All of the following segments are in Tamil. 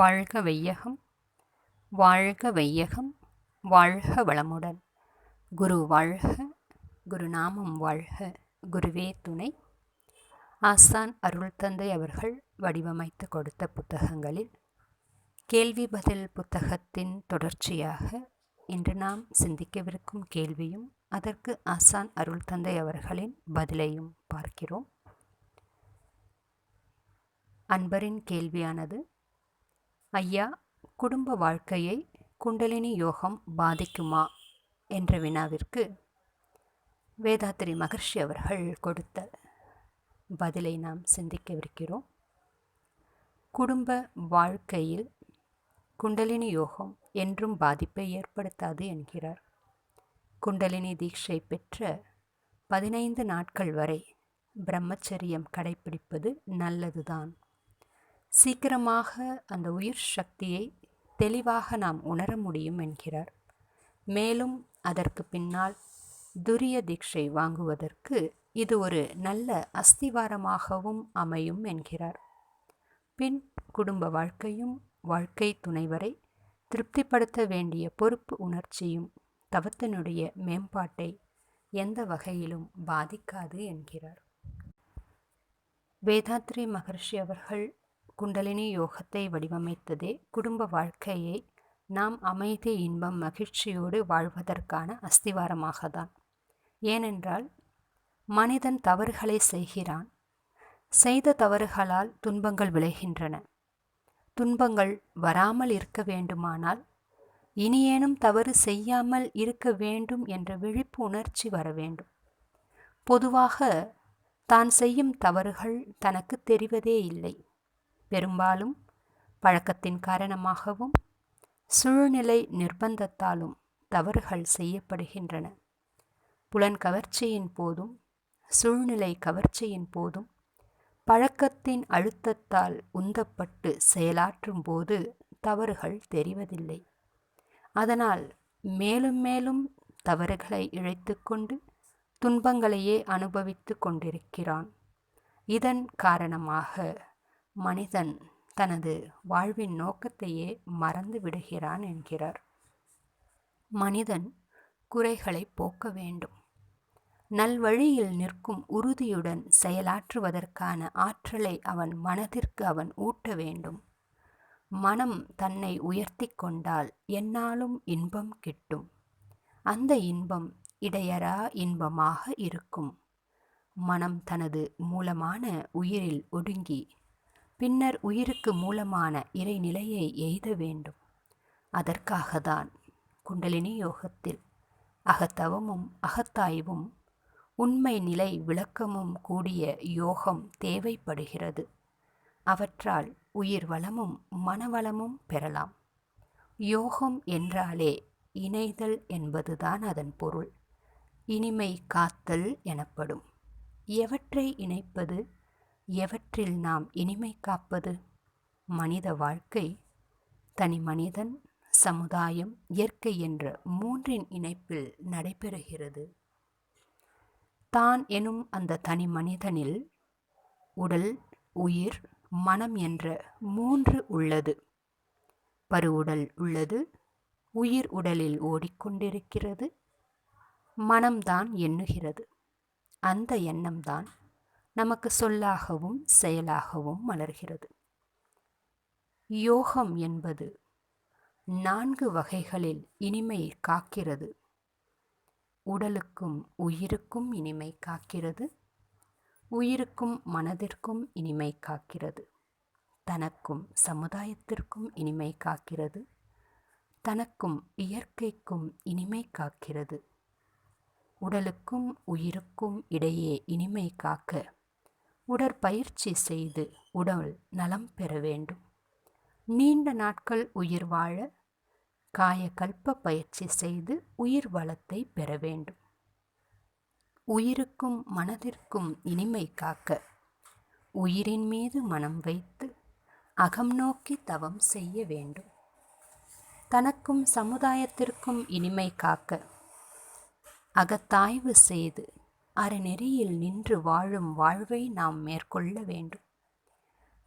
வாழ்க வையகம் வாழ்க வையகம் வாழ்க வளமுடன். குரு வாழ்க குருநாமம் வாழ்க குருவே துணை. ஆசான் அருள் தந்தை அவர்கள் வடிவமைத்து கொடுத்த புத்தகங்களில் கேள்வி பதில் புத்தகத்தின் தொடர்ச்சியாக இன்று நாம் சிந்திக்கவிருக்கும் கேள்வியும் அதற்கு ஆசான் அருள் தந்தை அவர்களின் பதிலையும் பார்க்கிறோம். அன்பரின் கேள்வியானது ஐயா குடும்ப வாழ்க்கையை குண்டலினி யோகம் பாதிக்குமா? என்ற வினாவிற்கு வேதாத்திரி மகர்ஷி அவர்கள் கொடுத்த பதிலை நாம் சிந்திக்கவிருக்கிறோம். குடும்ப வாழ்க்கையில் குண்டலினி யோகம் என்றும் பாதிப்பை ஏற்படுத்தாது என்கிறார். குண்டலினி தீட்சை பெற்ற பதினைந்து நாட்கள் வரை பிரம்மச்சரியம் கடைபிடிப்பது நல்லதுதான். சீக்கிரமாக அந்த உயிர் சக்தியை தெளிவாக நாம் உணர முடியும் என்கிறார். மேலும் அதற்கு பின்னால் துரிய தீட்சை வாங்குவதற்கு இது ஒரு நல்ல அஸ்திவாரமாகவும் அமையும் என்கிறார். பின் குடும்ப வாழ்க்கையும் வாழ்க்கை துணைவரை திருப்திப்படுத்த வேண்டிய பொறுப்பு உணர்ச்சியும் தவத்தினுடைய மேம்பாட்டை எந்த வகையிலும் பாதிக்காது என்கிறார். வேதாத்ரி மகர்ஷி அவர்கள் குண்டலினி யோகத்தை வடிவமைத்ததே குடும்ப வாழ்க்கையை நாம் அமைதி இன்பம் மகிழ்ச்சியோடு வாழ்வதற்கான அஸ்திவாரமாக தான் ஏனென்றால் மனிதன் தவறுகளை செய்கிறான். செய்த தவறுகளால் துன்பங்கள் விளைகின்றன. துன்பங்கள் வராமல் இருக்க வேண்டுமானால் இனியேனும் தவறு செய்யாமல் இருக்க வேண்டும் என்ற விழிப்பு உணர்ச்சி வர வேண்டும். பொதுவாக தான் செய்யும் தவறுகள் தனக்கு தெரிவதே இல்லை. பெரும்பாலும் பழக்கத்தின் காரணமாகவும் சூழ்நிலை நிர்பந்தத்தாலும் தவறுகள் செய்யப்படுகின்றன. புலன் கவர்ச்சியின் போதும் சூழ்நிலை கவர்ச்சியின் போதும் பழக்கத்தின் அழுத்தத்தால் உந்தப்பட்டு செயலாற்றும் போது தவறுகள் தெரிவதில்லை. அதனால் மேலும் மேலும் தவறுகளை இழைத்துக்கொண்டு துன்பங்களையே அனுபவித்து கொண்டிருக்கிறான். இதன் காரணமாக மனிதன் தனது வாழ்வின் நோக்கத்தையே மறந்து விடுகிறான் என்கிறார். மனிதன் குறைகளை போக்க வேண்டும். நல்வழியில் நிற்கும் உறுதியுடன் செயலாற்றுவதற்கான ஆற்றலை அவன் மனதிற்கு அவன் ஊட்ட வேண்டும். மனம் தன்னை உயர்த்தி கொண்டால் என்னாலும் இன்பம் கிட்டும். அந்த இன்பம் இடையரா இன்பமாக இருக்கும். மனம் தனது மூலமான உயிரில் ஒடுங்கி பின்னர் உயிருக்கு மூலமான இறைநிலையை எய்த வேண்டும். அதற்காகத்தான் குண்டலினி யோகத்தில் அகத்தவமும் அகத்தாய்வும் உண்மை நிலை விளக்கமும் கூடிய யோகம் தேவைப்படுகிறது. அவற்றால் உயிர் வளமும் மனவளமும் பெறலாம். யோகம் என்றாலே இணைதல் என்பதுதான் அதன் பொருள். இனிமை காத்தல் எனப்படும். எவற்றை இணைப்பது? எவற்றில் நாம் இனிமை காப்பது? மனித வாழ்க்கை தனி மனிதன் சமுதாயம் இயற்கை என்ற மூன்றின் இணைப்பில் நடைபெறுகிறது. தான் எனும் அந்த தனி மனிதனில் உடல் உயிர் மனம் என்ற மூன்று உள்ளது. பருவுடல் உள்ளது உயிர் உடலில் ஓடிக்கொண்டிருக்கிறது மனம்தான் எண்ணுகிறது. அந்த எண்ணம்தான் நமக்கு சொல்லாகவும் செயலாகவும் மலர்கிறது. யோகம் என்பது நான்கு வகைகளில் இனிமை காக்கிறது. உடலுக்கும் உயிருக்கும் இனிமை காக்கிறது. உயிருக்கும் மனதிற்கும் இனிமை காக்கிறது. தனக்கும் சமுதாயத்திற்கும் இனிமை காக்கிறது. தனக்கும் இயற்கைக்கும் இனிமை காக்கிறது. உடலுக்கும் உயிருக்கும் இடையே இனிமை காக்க உடற்பயிற்சி செய்து உடல் நலம் பெற வேண்டும். நீண்ட நாட்கள் உயிர் வாழ காயக்கல்ப பயிற்சி செய்து உயிர் வளத்தை பெற வேண்டும். உயிருக்கும் மனதிற்கும் இனிமை காக்க உயிரின் மீது மனம் வைத்து அகம் நோக்கி தவம் செய்ய வேண்டும். தனக்கும் சமுதாயத்திற்கும் இனிமை காக்க அகத்தாய்வு செய்து அறநெறியில் நின்று வாழும் வாழ்வை நாம் மேற்கொள்ள வேண்டும்.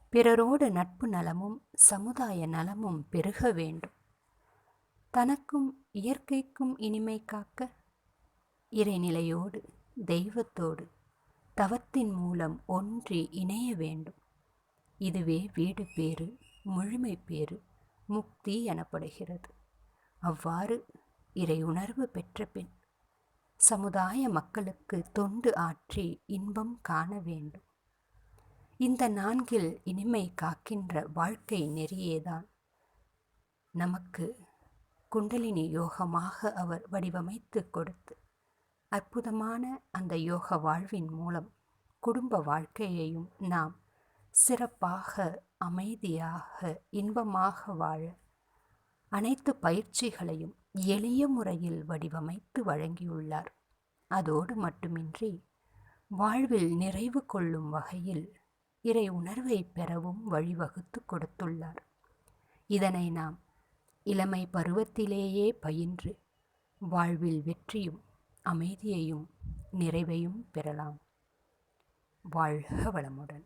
பிறரோடு நட்பு நலமும் சமுதாய நலமும் பெருக வேண்டும். தனக்கும் இயற்கைக்கும் இனிமை காக்க இறைநிலையோடு தெய்வத்தோடு தவத்தின் மூலம் ஒன்றி இணைய வேண்டும். இதுவே வீடு பேறு முழுமை பேறு முக்தி எனப்படுகிறது. அவ்வாறு இறை உணர்வு பெற்ற பின் சமுதாய மக்களுக்கு தொண்டு ஆற்றி இன்பம் காண வேண்டும். இந்த நான்கில் இனிமை காக்கின்ற வாழ்க்கை நெறியேதான். நமக்கு குண்டலினி யோகமாக அவர் வடிவமைத்து கொடுத்து அற்புதமான அந்த யோக வாழ்வின் மூலம் குடும்ப வாழ்க்கையையும் நாம் சிறப்பாக அமைதியாக இன்பமாக வாழ அனைத்து பயிற்சிகளையும் எளிய முறையில் வடிவமைத்து வழங்கியுள்ளார். அதோடு மட்டுமின்றி வாழ்வில் நிறைவு கொள்ளும் வகையில் இறை உணர்வை பெறவும் வழிவகுத்து கொடுத்துள்ளார். இதனை நாம் இளமை பருவத்திலேயே பயின்று வாழ்வில் வெற்றியும் அமைதியையும் நிறைவையும் பெறலாம். வாழ்க வளமுடன்.